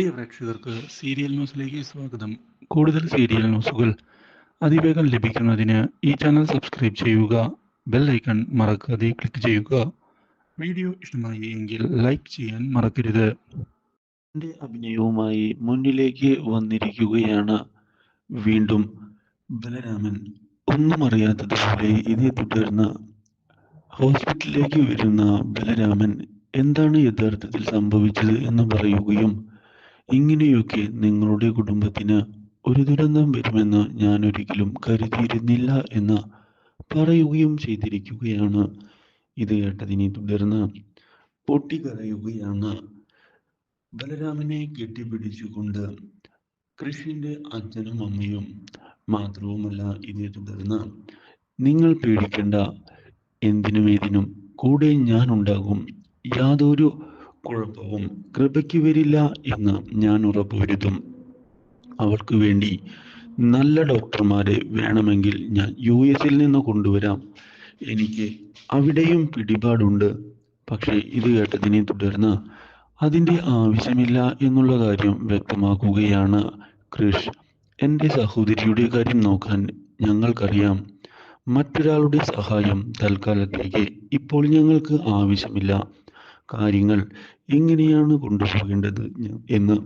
പ്രിയ പ്രേക്ഷകർക്ക് സീരിയൽ ന്യൂസിലേക്ക് സ്വാഗതം. കൂടുതൽ സീരിയൽ ന്യൂസുകൾ അതിവേഗം ലഭിക്കുന്നതിന് ഈ ചാനൽ സബ്സ്ക്രൈബ് ചെയ്യുക ബെൽ ഐക്കൺ മറക്കാതെ ക്ലിക്ക് ചെയ്യുക. വീഡിയോ ഇഷ്ടമായി എങ്കിൽ ലൈക്ക് ചെയ്യാൻ മറക്കരുത്. എന്റെ അഭിനയവുമായി മുന്നിലേക്ക് വന്നിരിക്കുകയാണ് വീണ്ടും ബലരാമൻ. ഒന്നും അറിയാത്തതുപോലെ ഇതേ തുടർന്ന് ഹോസ്പിറ്റലിലേക്ക് വരുന്ന ബലരാമൻ എന്താണ് യഥാർത്ഥത്തിൽ സംഭവിച്ചത് എന്ന് പറയുകയും ഇങ്ങനെയൊക്കെ നിങ്ങളുടെ കുടുംബത്തിന് ഒരു ദുരന്തം വരുമെന്ന് ഞാൻ ഒരിക്കലും കരുതിയിരുന്നില്ല എന്ന് പറയുകയും ചെയ്തിരിക്കുകയാണ്. ഇത് കേട്ടതിനെ തുടർന്ന് പൊട്ടിക്കരയുകയാണ്. ബലരാമനെ കെട്ടിപ്പിടിച്ചുകൊണ്ട് കൃഷിന്റെ അച്ഛനും അമ്മയും മാത്രവുമല്ല ഇതേ തുടർന്ന് നിങ്ങൾ പേടിക്കേണ്ട. എന്തിനും ഏതിനും കൂടെ ഞാൻ ഉണ്ടാകും യാതൊരു കുഴപ്പവും കൃപയ്ക്ക് വരില്ല എന്ന് ഞാൻ ഉറപ്പുവരുത്തും. അവൾക്ക് വേണ്ടി നല്ല ഡോക്ടർമാരെ വേണമെങ്കിൽ ഞാൻ യു എസിൽ നിന്ന് കൊണ്ടുവരാം. എനിക്ക് അവിടെയും പിടിപാടുണ്ട്. പക്ഷേ ഇത് കേട്ടതിനെ തുടർന്ന് അതിന്റെ ആവശ്യമില്ല എന്നുള്ള കാര്യം വ്യക്തമാക്കുകയാണ് കൃഷ്. എന്റെ സഹോദരിയുടെ കാര്യം നോക്കാൻ ഞങ്ങൾക്കറിയാം. മറ്റൊരാളുടെ സഹായം തൽക്കാലത്തേക്ക് ഇപ്പോൾ ഞങ്ങൾക്ക് ആവശ്യമില്ല. കാര്യങ്ങൾ എങ്ങനെയാണ് കൊണ്ടുപോകേണ്ടത് എന്ന്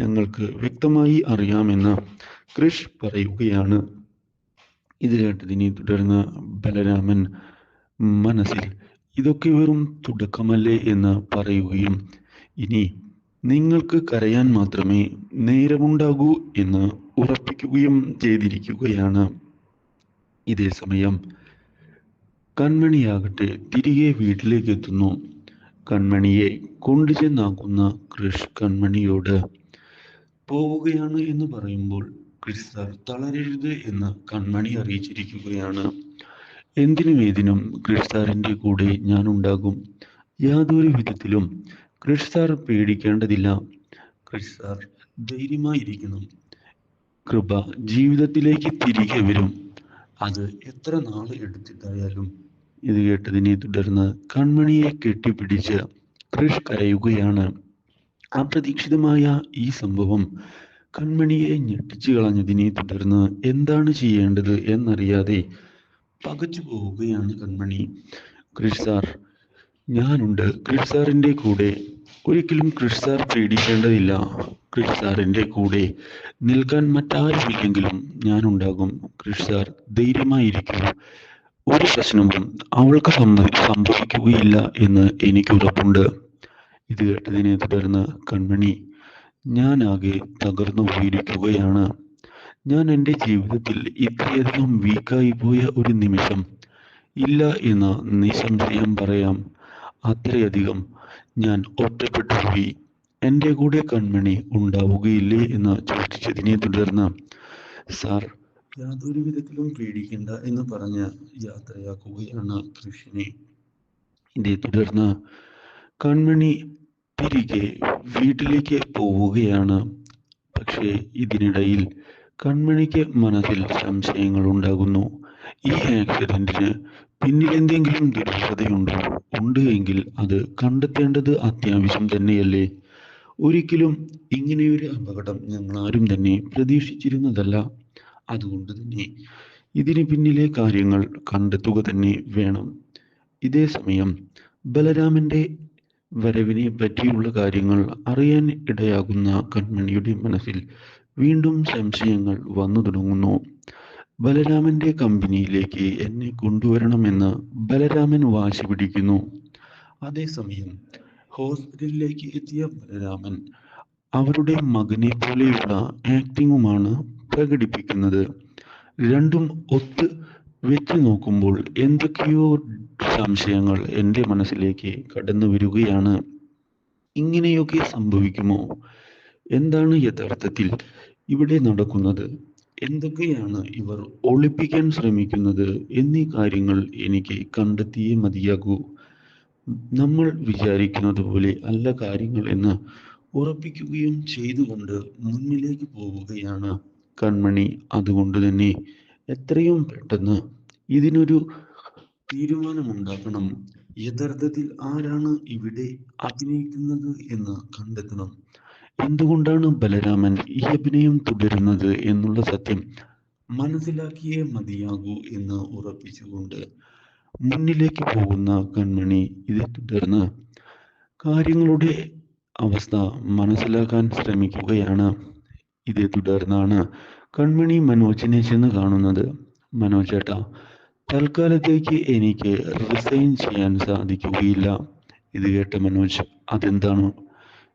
ഞങ്ങൾക്ക് വ്യക്തമായി അറിയാമെന്ന് കൃഷ് പറയുകയാണ്. ഇത് കേട്ടതിനെ തുടർന്ന് ബലരാമൻ മനസ്സിൽ ഇതൊക്കെ വെറും തുടക്കമല്ലേ എന്ന് പറയുകയും ഇനി നിങ്ങൾക്ക് കരയാൻ മാത്രമേ നേരമുണ്ടാകൂ എന്ന് ഉറപ്പിക്കുകയും ചെയ്തിരിക്കുകയാണ്. ഇതേ സമയം കൺമണിയാകട്ടെ തിരികെ വീട്ടിലേക്ക് എത്തുന്നു. കൺമണിയെ കൊണ്ടുചെന്നാക്കുന്ന കൃഷ് കൺമണിയോട് പോവുകയാണ് എന്ന് പറയുമ്പോൾ ക്രിഷ് സാർ തളരരുത് എന്ന് കൺമണി അറിയിച്ചിരിക്കുകയാണ്. എന്തിനും ഏതിനും ക്രിഷ് സാറിന്റെ കൂടെ ഞാൻ ഉണ്ടാകും. യാതൊരു വിധത്തിലും ക്രിഷ് സാർ പേടിക്കേണ്ടതില്ല. ക്രിഷ് സാർ ധൈര്യമായിരിക്കണം. കൃപ ജീവിതത്തിലേക്ക് തിരികെ വരും. അത് എത്ര നാൾ എടുത്തിട്ടായാലും ഇത് കേട്ടതിനെ തുടർന്ന് കൺമണിയെ കെട്ടിപ്പിടിച്ച് ക്രിഷ് കരയുകയാണ്. അപ്രതീക്ഷിതമായ ഈ സംഭവം കൺമണിയെ ഞെട്ടിച്ചു കളഞ്ഞതിനെ തുടർന്ന് എന്താണ് ചെയ്യേണ്ടത് എന്നറിയാതെ പകച്ചു പോവുകയാണ് കൺമണി. ക്രിഷ് സാർ ഞാനുണ്ട്. ക്രിഷ് സാറിന്റെ കൂടെ. ഒരിക്കലും ക്രിഷ് സാർ പേടിക്കേണ്ടതില്ല. ക്രിഷ് സാറിന്റെ കൂടെ നിൽക്കാൻ മറ്റാരുമില്ലെങ്കിലും ഞാനുണ്ടാകും. ക്രിഷ് സാർ ധൈര്യമായിരിക്കൂ. ഒരു പ്രശ്നവും അവൾക്ക് സംഭവി സംഭവിക്കുകയില്ല എന്ന് എനിക്ക് ഉറപ്പുണ്ട് ഇത് കേട്ടതിനെ തുടർന്ന് കൺമണി ഞാനാകെ തകർന്നു പോയിരിക്കുകയാണ്. ഞാൻ എന്റെ ജീവിതത്തിൽ ഇത്രയധികം വീക്കായി പോയ ഒരു നിമിഷം. ഇല്ല എന്ന് നിസ്സംശയം പറയാം. അത്രയധികം ഞാൻ ഒറ്റപ്പെട്ടു പോയി. എന്റെ കൂടെ കൺമണി ഉണ്ടാവുകയില്ലേ എന്ന് ചോദിച്ചതിനെ തുടർന്ന് സാർ യാതൊരു വിധത്തിലും പേടിക്കണ്ട എന്ന് പറഞ്ഞ് യാത്രയാക്കുകയാണ് കൃഷിനെ. ഇതേ തുടർന്ന് കൺമണി തിരികെ വീട്ടിലേക്ക് പോവുകയാണ്. പക്ഷേ ഇതിനിടയിൽ കൺമണിക്ക് മനസ്സിൽ സംശയങ്ങൾ ഉണ്ടാകുന്നു ഈ ആക്സിഡന്റിന് പിന്നിൽ എന്തെങ്കിലും ദുരൂഹതയുണ്ടോ ഉണ്ട് എങ്കിൽ അത് കണ്ടെത്തേണ്ടത് അത്യാവശ്യം തന്നെയല്ലേ? ഒരിക്കലും ഇങ്ങനെയൊരു അപകടം ഞങ്ങൾ ആരും തന്നെ പ്രതീക്ഷിച്ചിരുന്നതല്ല. അതുകൊണ്ട് തന്നെ ഇതിന് പിന്നിലെ കാര്യങ്ങൾ കണ്ടെത്തുക തന്നെ വേണം. ഇതേ സമയം ബലരാമന്റെ വരവിനെ പറ്റിയുള്ള കാര്യങ്ങൾ അറിയാൻ ഇടയാകുന്ന കൺമണിയുടെ മനസ്സിൽ വീണ്ടും സംശയങ്ങൾ വന്നു തുടങ്ങുന്നു. ബലരാമന്റെ കമ്പനിയിലേക്ക് എന്നെ കൊണ്ടുവരണമെന്ന് ബലരാമൻ വാശി പിടിക്കുന്നു. അതേസമയം ഹോസ്പിറ്റലിലേക്ക് എത്തിയ ബലരാമൻ അവരുടെ മകനെ പോലെയുള്ള ആക്ടിങ്ങുമാണ് പ്രകടിപ്പിക്കുന്നത്. രണ്ടും ഒത്ത് വെച്ച് നോക്കുമ്പോൾ എന്തൊക്കെയോ സംശയങ്ങൾ എന്റെ മനസ്സിലേക്ക് കടന്നു വരികയാണ്. ഇങ്ങനെയൊക്കെ സംഭവിക്കുമോ? എന്താണ് യഥാർത്ഥത്തിൽ ഇവിടെ നടക്കുന്നത്? എന്തൊക്കെയാണ് ഇവർ ഒളിപ്പിക്കാൻ ശ്രമിക്കുന്നത്? എന്നീ കാര്യങ്ങൾ എനിക്ക് കണ്ടെത്തിയേ മതിയാകൂ. നമ്മൾ വിചാരിക്കുന്നത് പോലെ അല്ല കാര്യങ്ങൾ എന്ന് ഉറപ്പിക്കുകയും ചെയ്തുകൊണ്ട് മുന്നിലേക്ക് പോവുകയാണ്. കൺമണി അതുകൊണ്ട് തന്നെ എത്രയും പെട്ടെന്ന് ഇതിനൊരു തീരുമാനമുണ്ടാക്കണം. യഥാർത്ഥത്തിൽ ആരാണ് ഇവിടെ അഭിനയിക്കുന്നത് എന്ന് കണ്ടെത്തണം. എന്തുകൊണ്ടാണ് ബലരാമൻ ഈ അഭിനയം തുടരുന്നത് എന്നുള്ള സത്യം മനസ്സിലാക്കിയേ മതിയാകൂ എന്ന് ഉറപ്പിച്ചുകൊണ്ട് മുന്നിലേക്ക് പോകുന്ന കൺമണി ഇതേ തുടർന്ന് കാര്യങ്ങളുടെ അവസ്ഥ മനസ്സിലാക്കാൻ ശ്രമിക്കുകയാണ്. ഇതേ തുടർന്നാണ് കൺമണി മനോജിനെ ചെന്ന് കാണുന്നത്. മനോജ് ചേട്ടാ തൽക്കാലത്തേക്ക് എനിക്ക് റിസൈൻ ചെയ്യാൻ സാധിക്കുകയില്ല. ഇത് കേട്ട മനോജ് അതെന്താണ്?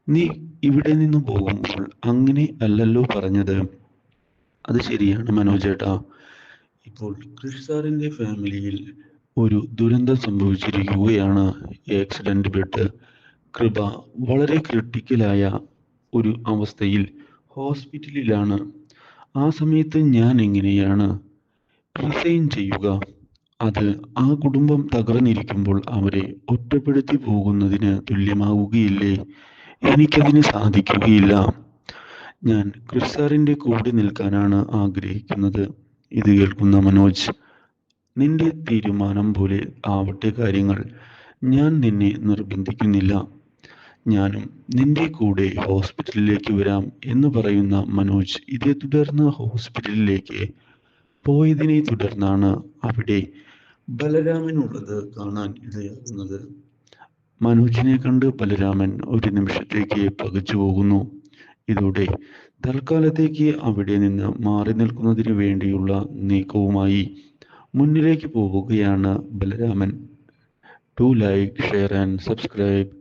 നീ ഇവിടെ നിന്ന് പോകുമ്പോൾ അങ്ങനെ അല്ലല്ലോ പറഞ്ഞത്. അത് ശരിയാണ് മനോജ് ചേട്ടാ ഇപ്പോൾ കൃഷ് സാറിന്റെ ഫാമിലിയിൽ ഒരു ദുരന്തം സംഭവിച്ചിരിക്കുകയാണ്. ആക്സിഡന്റ് പെട്ട് കൃപ വളരെ ക്രിട്ടിക്കലായ ഒരു അവസ്ഥയിൽ ഹോസ്പിറ്റലിലാണ്. ആ സമയത്ത് ഞാൻ എങ്ങനെയാണ് റിസൈൻ ചെയ്യുക? അത് ആ കുടുംബം തകർന്നിരിക്കുമ്പോൾ അവരെ ഒറ്റപ്പെടുത്തി പോകുന്നതിന് തുല്യമാവുകയില്ലേ? എനിക്കതിന് സാധിക്കുകയില്ല. ഞാൻ ക്രിസ് സാറിന്റെ കൂടെ നിൽക്കാനാണ് ആഗ്രഹിക്കുന്നത്. ഇത് കേൾക്കുന്ന മനോജ് നിന്റെ തീരുമാനം പോലെ ആവട്ടെ കാര്യങ്ങൾ. ഞാൻ നിന്നെ നിർബന്ധിക്കുന്നില്ല. ഞാനും നിന്റെ കൂടെ ഹോസ്പിറ്റലിലേക്ക് വരാം എന്ന് പറയുന്ന മനോജ് ഇതേ തുടർന്ന് ഹോസ്പിറ്റലിലേക്ക് പോയതിനെ തുടർന്നാണ് അവിടെ ബലരാമനുള്ളത് കാണാൻ ഇടയാകുന്നത്. മനോജിനെ കണ്ട് ബലരാമൻ ഒരു നിമിഷത്തേക്ക് പകച്ചു പോകുന്നു. ഇതോടെ തൽക്കാലത്തേക്ക് അവിടെ നിന്ന് മാറി നിൽക്കുന്നതിന് വേണ്ടിയുള്ള നീക്കവുമായി മുന്നിലേക്ക് പോവുകയാണ് Balaraman. To like share and subscribe